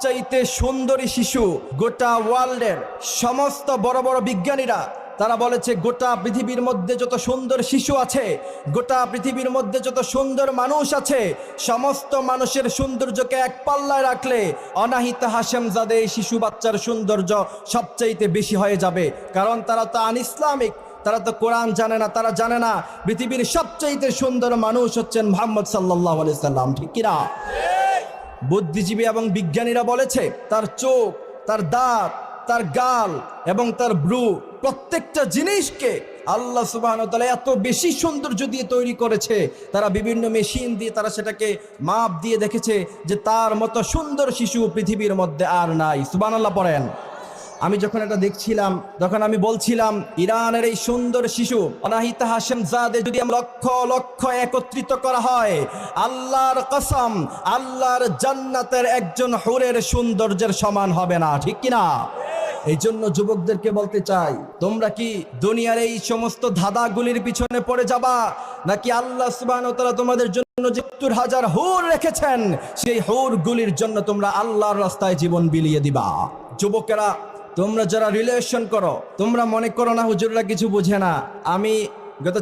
সবচাইতে সুন্দরী শিশু গোটা ওয়ার্ল্ডের সমস্ত বড় বড় বিজ্ঞানীরা, তারা বলেছে গোটা পৃথিবীর মধ্যে যত সুন্দর শিশু আছে, গোটা পৃথিবীর মধ্যে যত সুন্দর মানুষ আছে, সমস্ত মানুষের সৌন্দর্যকে এক পাল্লায় রাখলে অনাহিত হাসেম জাদে শিশু বাচ্চার সৌন্দর্য সবচাইতে বেশি হয়ে যাবে। কারণ তারা তো আন ইসলামিক তারা তো কোরআন জানে না, তারা জানে না, পৃথিবীর সবচাইতে সুন্দর মানুষ হচ্ছেন মোহাম্মদ সাল্লাহ সাল্লাম। ঠিক কিনা? বুদ্ধিজীবী এবং বিজ্ঞানীরা বলেছে, তার চোখ, তার দাঁত, তার গাল এবং তার ব্রু প্রত্যেকটা জিনিসকে আল্লাহ সুবাহ এত বেশি সৌন্দর্য দিয়ে তৈরি করেছে। তারা বিভিন্ন মেশিন দিয়ে তারা সেটাকে মাপ দিয়ে দেখেছে যে তার মতো সুন্দর শিশু পৃথিবীর মধ্যে আর নাই। সুবান আল্লাহ পড়েন। আমি যখন এটা দেখছিলাম, তখন আমি বলছিলাম, ইরানের এই সুন্দর শিশু, অনাহিতা হাসেম জাদে যদি লক্ষ লক্ষ একত্রিত করা হয়, আল্লাহর কসম, আল্লাহর জান্নাতের একজন হুরের সৌন্দর্যের সমান হবে না। ঠিক কিনা এই জন্য যুবকদেরকে বলতে চাই, তোমরা কি দুনিয়ার এই সমস্ত ধাঁধাগুলির পিছনে পড়ে যাবা? নাকি আল্লাহ সুবাহ তোমাদের জন্য সত্তর হাজার হুর রেখেছেন, সেই হুরগুলির জন্য তোমরা আল্লাহর রাস্তায় জীবন বিলিয়ে দিবা? যুবকেরা তোমরা যারা রিলেশন করো তোমরা মনে করো না হুজুররা কিছু বুঝে না। আমি গত